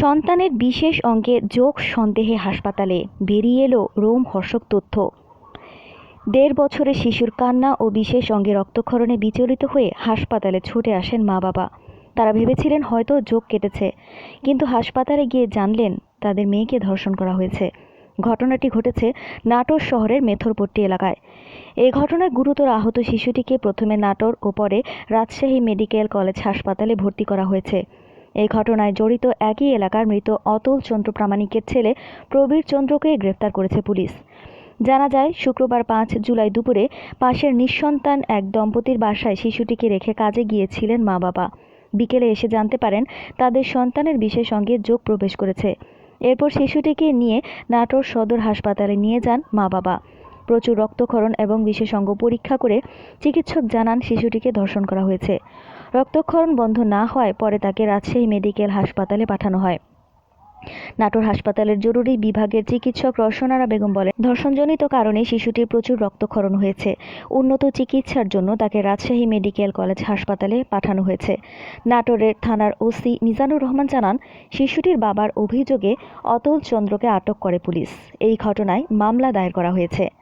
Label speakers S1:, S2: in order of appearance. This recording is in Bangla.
S1: সন্তানের বিশেষ অঙ্গে যোগ সন্দেহে হাসপাতালে। বেরিয়ে এলো রোমহর্ষক তথ্য। দেড় বছরের শিশুর কান্না ও বিশেষ অঙ্গে রক্তক্ষরণে বিচলিত হয়ে হাসপাতালে ছুটে আসেন মা বাবা। তারা ভেবেছিলেন হয়তো যোগ কেটেছে, কিন্তু হাসপাতালে গিয়ে জানলেন তাদের মেয়েকে ধর্ষণ করা হয়েছে। ঘটনাটি ঘটেছে নাটোর শহরের মেথরপট্টি এলাকায়। এই ঘটনায় গুরুতর আহত শিশুটিকে প্রথমে নাটোর ও পরে রাজশাহী মেডিকেল কলেজ হাসপাতালে ভর্তি করা হয়েছে। এই ঘটনায় জড়িত একই এলাকার মৃত অতুল চন্দ্র প্রামাণিকের ছেলে প্রবীর চন্দ্রকে গ্রেফতার করেছে পুলিশ। জানা যায়, শুক্রবার পাঁচ জুলাই দুপুরে পাশের নিঃসন্তান এক দম্পতির বাসায় শিশুটিকে রেখে কাজে গিয়েছিলেন মা বাবা। বিকেলে এসে জানতে পারেন, তাদের সন্তানের বিশেষ সঙ্গে যোগ প্রবেশ করেছে। এরপর শিশুটিকে নিয়ে নাটোর সদর হাসপাতালে নিয়ে যান মা বাবা। প্রচুর রক্তক্ষরণ এবং বিশেষজ্ঞ পরীক্ষা করে চিকিৎসক জানান, শিশুটিকে ধর্ষণ করা হয়েছে। রক্তক্ষরণ বন্ধ না হওয়ায় পরে তাকে রাজশাহী মেডিকেল হাসপাতালে পাঠানো হয়। নাটোর হাসপাতালের জরুরি বিভাগের চিকিৎসক রসনারা বেগম বলেন, ধর্ষণজনিত কারণে শিশুটির প্রচুর রক্তক্ষরণ হয়েছে। উন্নত চিকিৎসার জন্য তাকে রাজশাহী মেডিকেল কলেজ হাসপাতালে পাঠানো হয়েছে। নাটোরের থানার ওসি মিজানুর রহমান জানান, শিশুটির বাবার অভিযোগে অতুল চন্দ্রকে আটক করে পুলিশ। এই ঘটনায় মামলা দায়ের করা হয়েছে।